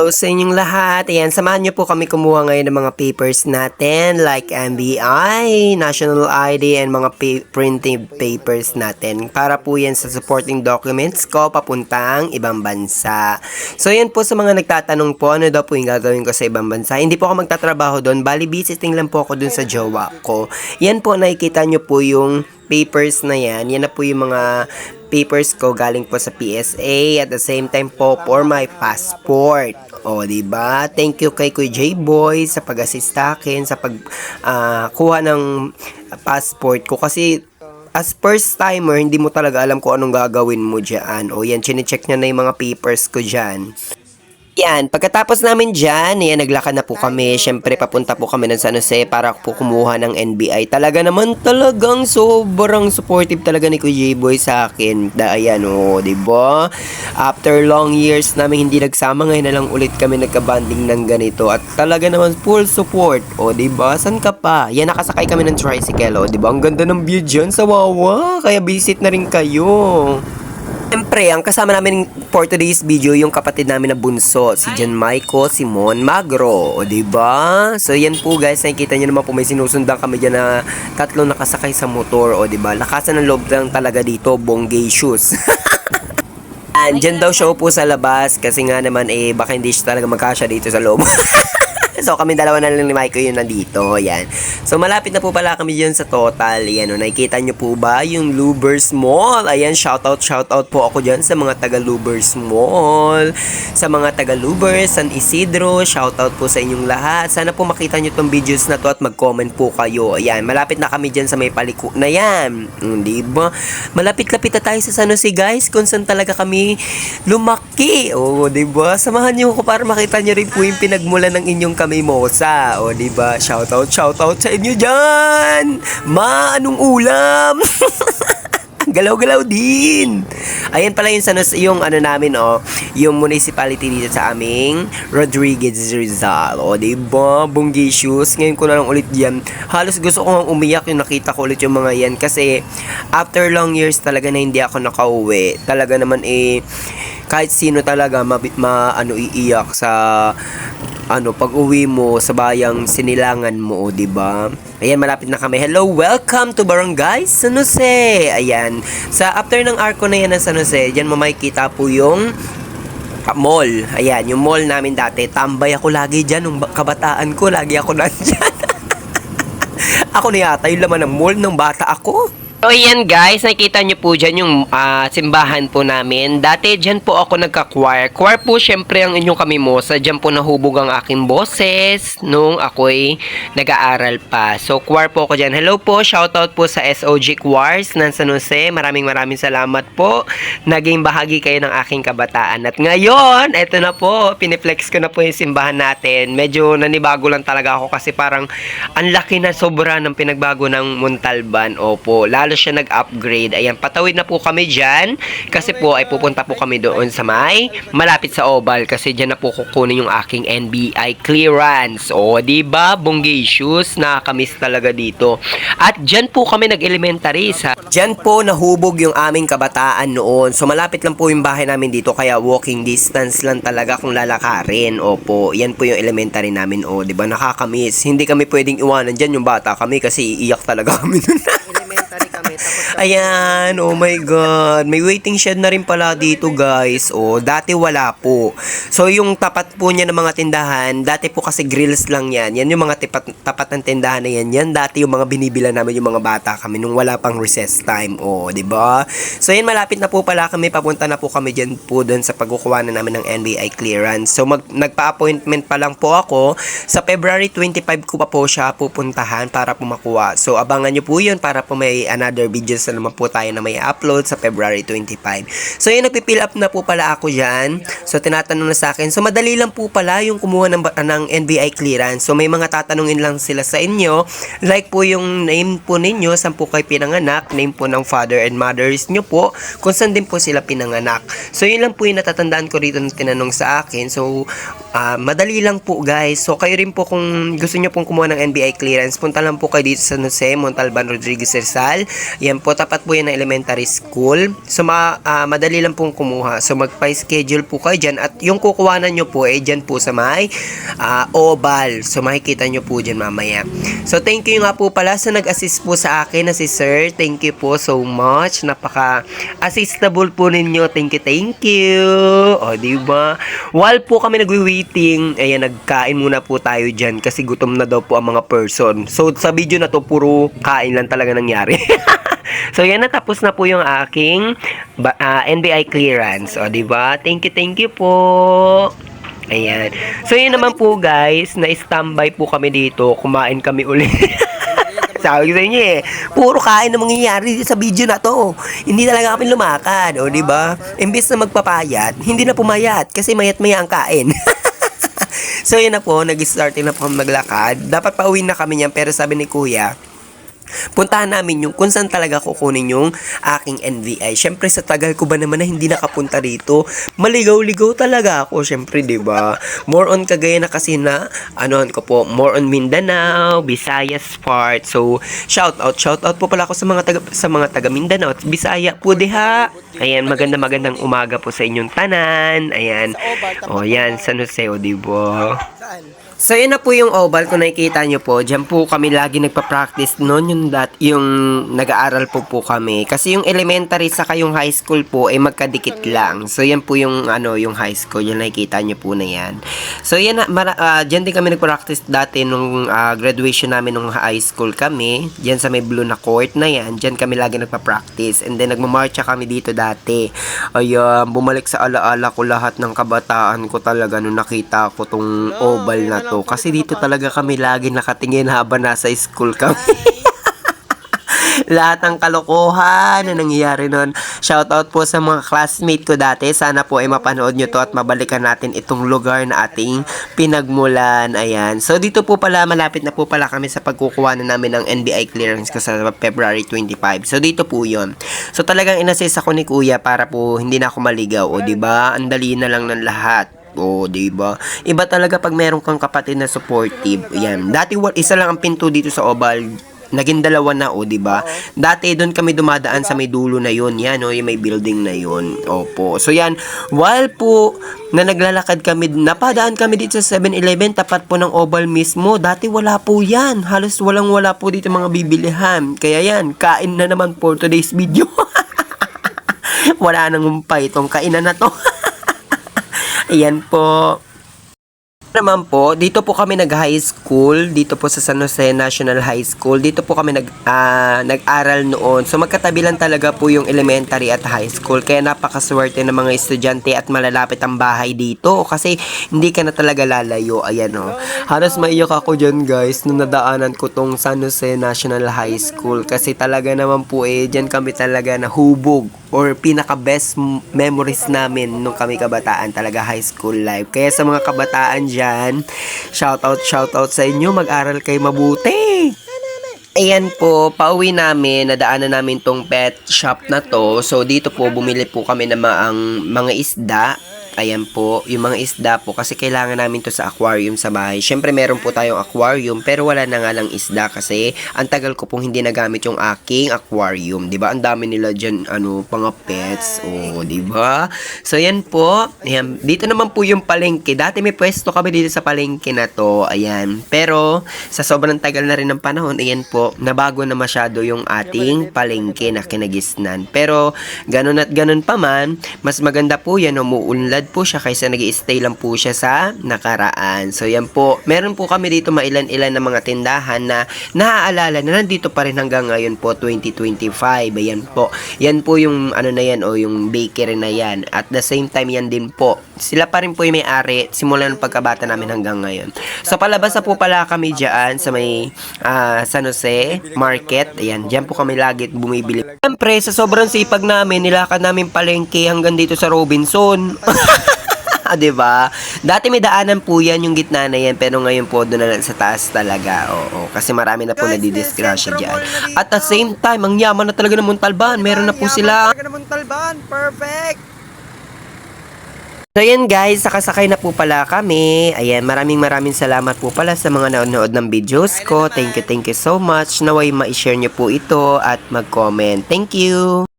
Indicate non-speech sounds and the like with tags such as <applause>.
Hello sa inyong lahat. Ayan, samahan niyo po kami kumuha ngayon ng mga papers natin like MBI, National ID, and mga pa- printing papers natin. Para po yan sa supporting documents ko papuntang ibang bansa. So yan po sa mga nagtatanong po, ano daw po yung gagawin ko sa ibang bansa. Hindi po ako magtatrabaho doon, bali visiting lang po ako doon sa jowa ko. Yan po, nakikita niyo po yung papers na yan. Yan na po yung mga papers ko galing po sa PSA at the same time po for my passport. O, di ba? Thank you kay Kuya J-Boy sa pag-assist akin sa pag kuha ng passport ko kasi as first timer, hindi mo talaga alam kung anong gagawin mo dyan. O yan, chinecheck niya na yung mga papers ko dyan. Yan, pagkatapos namin dyan, yan, naglakad na po kami. Siyempre, papunta po kami ng San Jose para po kumuha ng NBI. Talaga naman, talagang sobrang supportive talaga ni Kuya J-Boy sa akin. Da, ayan, o, di ba? After long years namin hindi nagsama, ngayon na lang ulit kami nagka-banding ng ganito. At talaga naman, full support. O, di ba? San ka pa? Yan, nakasakay kami ng tricycle, o, di ba? Ang ganda ng view dyan sa Wawa. Kaya visit na rin kayo. Siyempre, ang kasama namin for today's video, yung kapatid namin na bunso, si Jan Maiko Simon Magro, o diba? So yan po guys, nakikita nyo naman po may sinusundan kami dyan na tatlo nakasakay sa motor, o diba? Lakasan ng loob lang talaga dito, bonggay shoes. <laughs> Andyan daw siya upo sa labas kasi nga naman eh baka hindi siya talaga magkasya dito sa loob. <laughs> <laughs> so kami dalawa na lang ni Michael yung nandito. Yan. So malapit na po pala kami dyan sa total. Yan o, nakikita nyo po ba yung Lubers Mall? Ayan, shoutout, shoutout po ako dyan sa mga taga Lubers Mall. Sa mga taga Lubers, San Isidro, shoutout po sa inyong lahat. Sana po makita nyo tong videos na to at mag-comment po kayo. Ayan, malapit na kami dyan sa may paliko na yan. Mm, di ba? Malapit-lapit na tayo sa San Jose guys, kung saan talaga kami lumaki. O, di ba? Samahan niyo ako para makita niyo rin po yung pinagmulan ng inyong kamimosa. O, di ba? Shoutout, shoutout sa inyo dyan! Ma, anong ulam? <laughs> Galaw-galaw din. Ayan pala yung, sanos, yung ano namin, oh, yung municipality dito sa aming Rodriguez Rizal. O, diba? Bunggisius. Ngayon ko na lang ulit yan. Halos gusto ko umiyak yung nakita ko ulit yung mga yan. Kasi, after long years talaga na hindi ako nakauwi. Talaga naman eh, kahit sino talaga ma, ma ano iiyak sa ano pag uwi mo sa bayang sinilangan mo, 'di ba? Ayan, malapit na kami. Hello, welcome to Barangay San Jose. Ayan, sa after ng arko na yan ng San Jose, diyan mo makikita po yung ah, mall. Ayan, yung mall namin dati. Tambay ako lagi diyan nung ba- kabataan ko, lagi ako nandiyan. <laughs> ako na yata yung laman ng mall ng bata ako. So, ayan guys, nakikita nyo po dyan yung ah, simbahan po namin. Dati dyan po ako nagka-choir. Choir po syempre ang inyong kamimosa. Dyan po nahubog ang aking boses nung ako'y nag-aaral pa. So, choir po ako dyan. Hello po, shoutout po sa SOG Choirs ng San Jose. Maraming maraming salamat po. Naging bahagi kayo ng aking kabataan. At ngayon, eto na po, piniplex ko na po yung simbahan natin. Medyo nanibago lang talaga ako kasi parang ang laki na sobra ng pinagbago ng Montalban. Opo, lalo siya nag-upgrade. Ayan, patawid na po kami dyan kasi po ay pupunta po kami doon sa may malapit sa Oval kasi dyan na po kukunin yung aking NBI clearance. O, di ba? Bongacious, nakakamiss talaga dito. At dyan po kami nag-elementary sa Dyan po nahubog yung aming kabataan noon. So malapit lang po yung bahay namin dito kaya walking distance lang talaga kung lalakarin. Opo, yan po yung elementary namin. O, di ba? Nakakamiss. Hindi kami pwedeng iwanan dyan yung bata kami kasi iiyak talaga <laughs> kami nun. Ayan, oh my god. May waiting shed na rin pala dito, guys. Oh, dati wala po. So, yung tapat po niya ng mga tindahan, dati po kasi grills lang yan. Yan yung mga tipat, tapat ng tindahan na yan. Yan dati yung mga binibila namin yung mga bata kami nung wala pang recess time. Oh, di ba? So, yan malapit na po pala kami. Papunta na po kami dyan po doon sa pagkukuha na namin ng NBI clearance. So, mag, nagpa-appointment pa lang po ako. Sa February 25 ko pa po siya pupuntahan para po makuha. So, abangan nyo po yun para po may another videos na naman po tayo na may upload sa February 25. So, yun, nagpipill up na po pala ako dyan. So, tinatanong na sa akin. So, madali lang po pala yung kumuha ng, ng NBI clearance. So, may mga tatanungin lang sila sa inyo. Like po yung name po ninyo, saan po kayo pinanganak, name po ng father and mothers nyo po, kung saan din po sila pinanganak. So, yun lang po yung natatandaan ko rito na tinanong sa akin. So, Ah, madali lang po guys. So kayo rin po kung gusto niyo pong kumuha ng NBI clearance, punta lang po kayo dito sa Jose, Montalban, Rodriguez Rizal. Yan po, tapat po yan ng elementary school. So ma ah, madali lang pong kumuha. So magpa-schedule po kayo dyan. At yung kukuhanan nyo po eh dyan po sa may ah, oval. So makikita nyo po dyan mamaya. So thank you nga po pala sa nag-assist po sa akin na si Sir. Thank you po so much. Napaka-assistable po ninyo. Thank you, thank you. O, di ba? While po kami nagwi-waiting, ayan, nagkain muna po tayo dyan kasi gutom na daw po ang mga person. So, sa video na to, puro kain lang talaga nangyari. <laughs> so, yan, natapos na po yung aking ba- ah, NBI clearance. O, di ba? Thank you, thank you po. Ayan. So, yun naman po, guys, na-standby po kami dito. Kumain kami ulit. <laughs> Sabi ko sa inyo eh, puro kain na mangyayari sa video na to. Hindi talaga kami lumakad, o di ba? Imbis na magpapayat, hindi na pumayat kasi mayat-maya ang kain. <laughs> so yun na po, nag-start na po kami maglakad. Dapat pauwi na kami niyan pero sabi ni kuya, puntahan namin yung kung saan talaga kukunin yung aking NVI. Syempre sa tagal ko ba naman na hindi nakapunta rito, maligaw-ligaw talaga ako. Syempre, 'di ba? More on kagaya na kasi na anohan ko po, more on Mindanao, Visayas part. So, shout out, shout out po pala ako sa mga taga sa mga taga Mindanao at Bisaya po diha. Ayan, maganda magandang umaga po sa inyong tanan. Ayan. Oh, yan, San Jose, o, di ba? Saan? So, yun na po yung oval. Kung nakikita nyo po, dyan po kami lagi nagpa-practice noon yung, dat, yung nag-aaral po po kami. Kasi yung elementary saka yung high school po ay magkadikit lang. So, yan po yung, ano, yung high school. Yung nakikita nyo po na yan. So, yan na, mara, ah, dyan din kami nagpa-practice dati nung ah, graduation namin nung high school kami. Dyan sa may blue na court na yan. Dyan kami lagi nagpa-practice. And then, nagmamarcha kami dito dati. Ayun, bumalik sa alaala ko lahat ng kabataan ko talaga nung nakita ko tong oval na to. Kasi dito talaga kami lagi nakatingin habang nasa school kami. <laughs> lahat ng kalokohan na nangyayari nun. Shoutout po sa mga classmate ko dati. Sana po ay mapanood nyo to at mabalikan natin itong lugar na ating pinagmulan. Ayan. So, dito po pala, malapit na po pala kami sa pagkukuha na namin ng NBI clearance ko sa February 25. So, dito po yon So, talagang inassist ako ni Kuya para po hindi na ako maligaw. O, di ba Ang dali na lang ng lahat. O, di ba? Iba talaga pag meron kang kapatid na supportive. Yan. Dati isa lang ang pinto dito sa Oval. Naging dalawa na o, di ba? Dati doon kami dumadaan sa may dulo na yon, yan o, yung may building na yon. Opo. So yan, while po na naglalakad kami, napadaan kami dito sa 7-Eleven, tapat po ng Oval mismo. Dati wala po yan. Halos walang wala po dito mga bibilihan. Kaya yan, kain na naman for today's video. <laughs> wala nang humpay itong kainan na to. <laughs> Ayan po naman po, dito po kami nag-high school, dito po sa San Jose National High School. Dito po kami nag ah, nag-aral noon. So magkatabi lang talaga po yung elementary at high school. Kaya napakaswerte ng mga estudyante at malalapit ang bahay dito kasi hindi ka na talaga lalayo. Ayan oh. Halos maiyak ako dyan guys nung nadaanan ko tong San Jose National High School kasi talaga naman po eh dyan kami talaga nahubog or pinaka best memories namin nung kami kabataan talaga high school life. Kaya sa mga kabataan dyan, shout out, shout out sa inyo, mag-aral kayo mabuti. Ayan po, pauwi namin, nadaanan namin tong pet shop na to. So, dito po, bumili po kami ng mga, mga isda. Ayan po, yung mga isda po kasi kailangan namin to sa aquarium sa bahay. Syempre meron po tayong aquarium pero wala na nga lang isda kasi ang tagal ko pong hindi nagamit yung aking aquarium, 'di ba? Ang dami nila diyan ano, mga pets. Oh, 'di ba? So yan po. Ayan, dito naman po yung palengke. Dati may pwesto kami dito sa palengke na to. Ayan. Pero sa sobrang tagal na rin ng panahon, ayan po, nabago na masyado yung ating palengke na kinagisnan. Pero ganun at ganun pa man, mas maganda po yan, umuunlad po siya kaysa nag stay lang po siya sa nakaraan. So yan po, meron po kami dito mailan-ilan na mga tindahan na naaalala na nandito pa rin hanggang ngayon po 2025. Ayan po. Yan po yung ano na yan o yung bakery na yan. At the same time yan din po. Sila pa rin po yung may-ari simula ng pagkabata namin hanggang ngayon. So palabas na po pala kami dyan sa may ah, San Jose Market. Ayan, dyan po kami lagi bumibili. Siyempre, sa sobrang sipag namin, nilakad namin palengke hanggang dito sa Robinson. <laughs> Ah, 'di ba? Dati may daanan po 'yan yung gitna na 'yan, pero ngayon po doon na lang sa taas talaga. Oo, kasi marami na po Guys, nadidisgrasya sentro diyan. na. At the same time, ang yaman na talaga ng Montalban. Meron na po Yaman sila Talaga naman talban. Perfect. So yan guys, sakasakay na po pala kami. Ayan, maraming maraming salamat po pala sa mga nanonood ng videos ko. Thank you, thank you so much. Naway ma-share nyo po ito at mag-comment. Thank you!